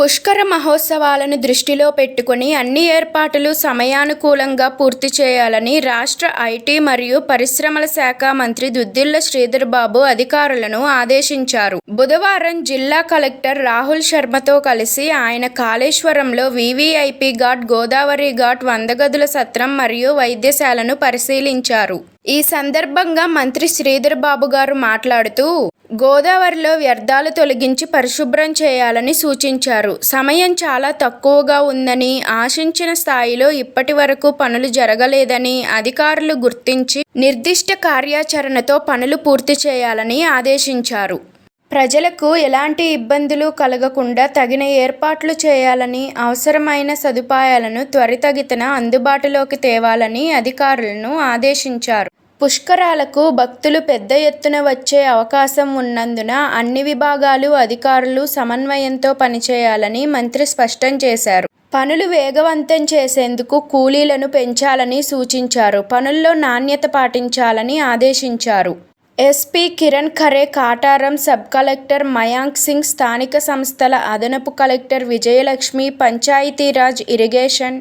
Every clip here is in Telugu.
పుష్కర మహోత్సవాలను దృష్టిలో పెట్టుకుని అన్ని ఏర్పాట్లు సమయానుకూలంగా పూర్తి చేయాలని రాష్ట్ర ఐటీ మరియు పరిశ్రమల శాఖ మంత్రి దుద్దిల్ల శ్రీధర్ బాబు అధికారులను ఆదేశించారు. బుధవారం జిల్లా కలెక్టర్ రాహుల్ శర్మతో కలిసి ఆయన కాళేశ్వరంలో వీవీఐపీ ఘాట్ గోదావరి ఘాట్ వంద గదుల సత్రం మరియు వైద్యశాలను పరిశీలించారు. ఈ సందర్భంగా మంత్రి శ్రీధర్ బాబు గారు మాట్లాడుతూ గోదావరిలో వ్యర్థాలు తొలగించి పరిశుభ్రం చేయాలని సూచించారు. సమయం చాలా తక్కువగా ఉందని ఆశించిన స్థాయిలో ఇప్పటి వరకు పనులు జరగలేదని అధికారులు గుర్తించి నిర్దిష్ట కార్యాచరణతో పనులు పూర్తి చేయాలని ఆదేశించారు. ప్రజలకు ఎలాంటి ఇబ్బందులు కలగకుండా తగిన ఏర్పాట్లు చేయాలని అవసరమైన సదుపాయాలను త్వరితగతిన అందుబాటులోకి తేవాలని అధికారులను ఆదేశించారు. పుష్కరాలకు భక్తులు పెద్ద ఎత్తున వచ్చే అవకాశం ఉన్నందున అన్ని విభాగాలు అధికారులు సమన్వయంతో పనిచేయాలని మంత్రి స్పష్టం చేశారు. పనులు వేగవంతం చేసేందుకు కూలీలను పెంచాలని సూచించారు. పనుల్లో నాణ్యత పాటించాలని ఆదేశించారు. SP Kiran Khare Kataram sub collector Mayank Singh స్థానిక సంస్థల అదనపు collector Vijayalakshmi Panchayati Raj irrigation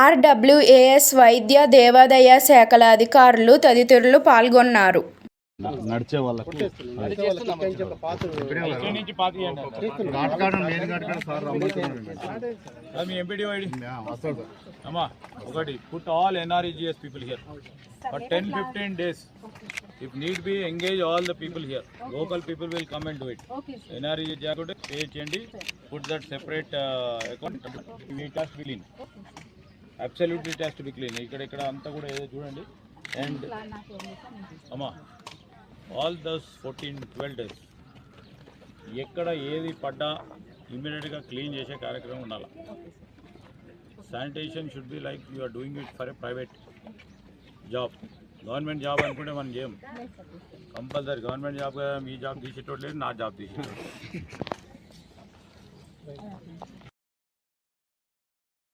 RWAS వైద్య దేవాదాయ శాఖల అధికారులు తదితరులు పాల్గొన్నారు. నడిచే వాళ్ళకు ఒకటి put all NREGS people here for ten fifteen days if need be engage all the people here local people will come and do it NREG జాగ్రత్త పే చేయండి. Put that separate account absolutely test be clean ఇక్కడ ఇక్కడ అంతా కూడా ఏదో చూడండి. అండ్ అమ్మా ఆల్ దస్ ఫోర్టీన్ ట్వెల్వ్ డేస్ ఎక్కడ ఏది పడ్డా ఇమ్మీడియట్గా క్లీన్ చేసే కార్యక్రమం ఉండాలి? Sanitation should be like you are doing it for a private job government job అనుకుంటే మనం చేయం కంపల్సరీ గవర్నమెంట్ జాబ్ మీ జాబ్ తీసేటోడు లేదు నా జాబ్ తీసేటోడు.